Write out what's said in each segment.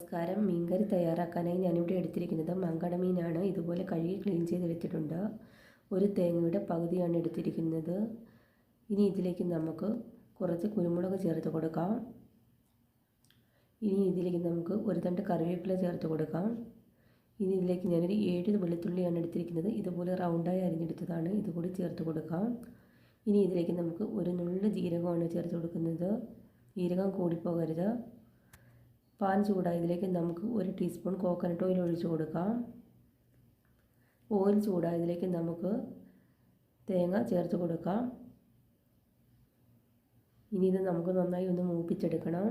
നമസ്കാരം. മീൻകറി തയ്യാറാക്കാനായി ഞാനിവിടെ എടുത്തിരിക്കുന്നത് മങ്കട മീനാണ് ഇതുപോലെ കഴുകി ക്ലീൻ ചെയ്തെടുത്തിട്ടുണ്ട് ഒരു തേങ്ങയുടെ പകുതിയാണ് എടുത്തിരിക്കുന്നത്. ഇനി ഇതിലേക്ക് നമുക്ക് കുറച്ച് കുരുമുളക് ചേർത്ത് കൊടുക്കാം. ഇനി ഇതിലേക്ക് നമുക്ക് ഒരു തണ്ട് കറിവേപ്പില ചേർത്ത് കൊടുക്കാം. ഇനി ഇതിലേക്ക് ഞാനൊരു ഏഴ് വെളുത്തുള്ളിയാണ് എടുത്തിരിക്കുന്നത്. ഇതുപോലെ റൗണ്ടായി അരിഞ്ഞെടുത്തതാണ്. ഇതുകൂടി ചേർത്ത് കൊടുക്കാം. ഇനി ഇതിലേക്ക് നമുക്ക് ഒരു നുള്ളു ജീരകമാണ് ചേർത്ത് കൊടുക്കുന്നത്. ജീരകം കൂടിപ്പോകരുത്. പാൻ ചൂടായതിലേക്ക് നമുക്ക് ഒരു ടീസ്പൂൺ കോക്കനട്ട് ഓയിൽ ഒഴിച്ചു കൊടുക്കാം. ഓയിൽ ചൂടായതിലേക്ക് നമുക്ക് തേങ്ങ ചേർത്ത് കൊടുക്കാം. ഇനി ഇത് നമുക്ക് നന്നായി ഒന്ന് മൂപ്പിച്ചെടുക്കണം.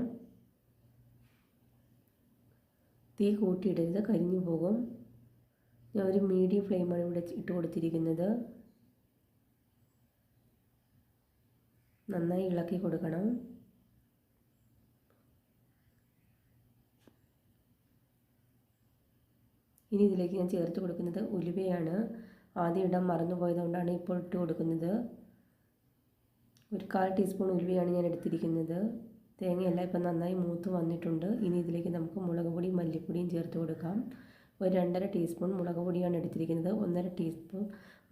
തീ കൂട്ടിയിടരുത് കരിഞ്ഞു പോകും. ഞാൻ ഒരു മീഡിയം ഫ്ലെയിമാണ് ഇവിടെ ഇട്ട് കൊടുത്തിരിക്കുന്നത്. നന്നായി ഇളക്കി കൊടുക്കണം. ഇനി ഇതിലേക്ക് ഞാൻ ചേർത്ത് കൊടുക്കുന്നത് ഉലുവയാണ്. ആദ്യം ഇടാൻ മറന്നു പോയതുകൊണ്ടാണ് ഇപ്പോൾ ഇട്ട് കൊടുക്കുന്നത്. ഒരു കാൽ ടീസ്പൂൺ ഉലുവയാണ് ഞാൻ എടുത്തിരിക്കുന്നത്. തേങ്ങയെല്ലാം ഇപ്പം നന്നായി മൂത്ത് വന്നിട്ടുണ്ട്. ഇനി ഇതിലേക്ക് നമുക്ക് മുളക് പൊടിയും മല്ലിപ്പൊടിയും ചേർത്ത് കൊടുക്കാം. ഒരു രണ്ടര ടീസ്പൂൺ മുളക് പൊടിയാണ് എടുത്തിരിക്കുന്നത്. ഒന്നര ടീസ്പൂൺ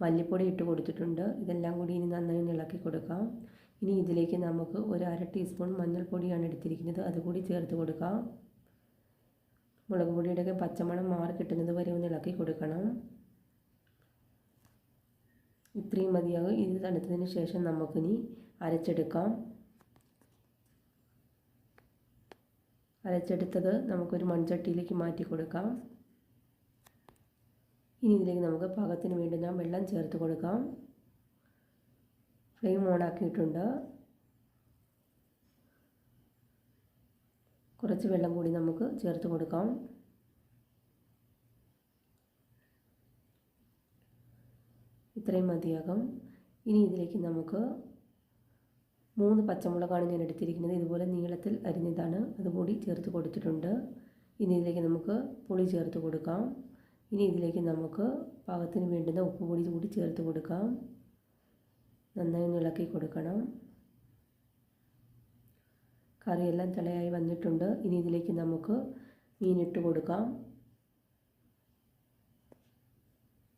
മല്ലിപ്പൊടി ഇട്ട് കൊടുത്തിട്ടുണ്ട്. ഇതെല്ലാം കൂടി ഇനി നന്നായി ഇളക്കി കൊടുക്കാം. ഇനി ഇതിലേക്ക് നമുക്ക് ഒരു അര ടീസ്പൂൺ മഞ്ഞൾപ്പൊടിയാണ് എടുത്തിരിക്കുന്നത്. അതുകൂടി ചേർത്ത് കൊടുക്കാം. മുളക് പൊടിയുടെയൊക്കെ പച്ചമണം മാറി കിട്ടുന്നത് വരെ ഒന്ന് ഇളക്കി കൊടുക്കണം. ഇത്രയും മതിയാകും. ഇത് തണുത്തതിന് ശേഷം നമുക്കിനി അരച്ചെടുക്കാം. അരച്ചെടുത്തത് നമുക്കൊരു മൺചട്ടിയിലേക്ക് മാറ്റി കൊടുക്കാം. ഇനി ഇതിലേക്ക് നമുക്ക് പാകത്തിന് വേണ്ടി ഞാൻ വെള്ളം ചേർത്ത് കൊടുക്കാം. ഫ്ലെയിം ഓണാക്കിയിട്ടുണ്ട് കുറച്ച് വെള്ളം കൂടി നമുക്ക് ചേർത്ത് കൊടുക്കാം. ഇത്രയും മതിയാകും. ഇനി ഇതിലേക്ക് നമുക്ക് മൂന്ന് പച്ചമുളകാണ് ഞാൻ എടുത്തിരിക്കുന്നത്. ഇതുപോലെ നീളത്തിൽ അരിഞ്ഞതാണ്. അതുകൂടി ചേർത്ത് കൊടുത്തിട്ടുണ്ട്. ഇനി ഇതിലേക്ക് നമുക്ക് പുളി ചേർത്ത് കൊടുക്കാം. ഇനി ഇതിലേക്ക് നമുക്ക് പാകത്തിന് വേണ്ടുന്ന ഉപ്പ് പൊടി കൂടി ചേർത്ത് കൊടുക്കാം. നന്നായി ഒന്ന് ഇളക്കി കൊടുക്കണം. കറിയെല്ലാം തിളയായി വന്നിട്ടുണ്ട്. ഇനി ഇതിലേക്ക് നമുക്ക് മീനിട്ട് കൊടുക്കാം.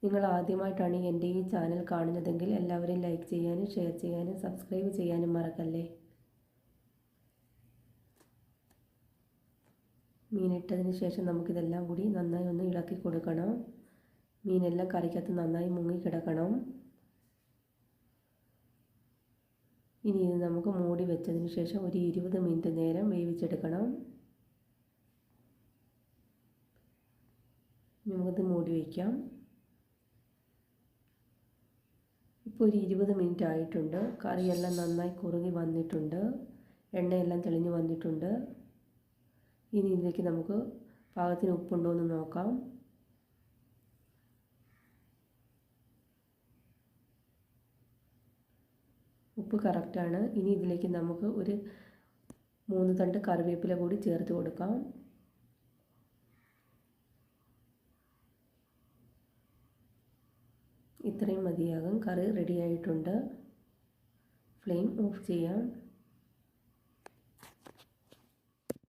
നിങ്ങൾ ആദ്യമായിട്ടാണ് എന്റെ ഈ ചാനൽ കാണുന്നതെങ്കിൽ എല്ലാവരും ലൈക്ക് ചെയ്യാനും ഷെയർ ചെയ്യാനും സബ്സ്ക്രൈബ് ചെയ്യാനും മറക്കല്ലേ? മീനിട്ടതിന് ശേഷം നമുക്കിതെല്ലാം കൂടി നന്നായി ഒന്ന് ഇളക്കി കൊടുക്കണം. മീനെല്ലാം കറിക്കകത്ത് നന്നായി മുങ്ങി കിടക്കണം. ഇനി ഇത് നമുക്ക് മൂടി വെച്ചതിന് ശേഷം ഒരു ഇരുപത് മിനിറ്റ് നേരം വേവിച്ചെടുക്കണം. നമുക്കിത് മൂടി വയ്ക്കാം ഇപ്പോൾ ഒരു ഇരുപത് മിനിറ്റ് ആയിട്ടുണ്ട്. കറിയെല്ലാം നന്നായി കുറുകി വന്നിട്ടുണ്ട്. എണ്ണയെല്ലാം തെളിഞ്ഞു വന്നിട്ടുണ്ട്. ഇനി ഇതിലേക്ക് നമുക്ക് പാകത്തിന് ഉപ്പുണ്ടോ എന്ന് നോക്കാം. ഉപ്പ് കറക്റ്റാണ് ഇനി ഇതിലേക്ക് നമുക്ക് ഒരു മൂന്ന് തണ്ട് കറിവേപ്പില കൂടി ചേർത്ത് കൊടുക്കാം. ഇത്രയും മതിയാകും. കറി റെഡിയായിട്ടുണ്ട് ഫ്ലെയിം ഓഫ് ചെയ്യാം.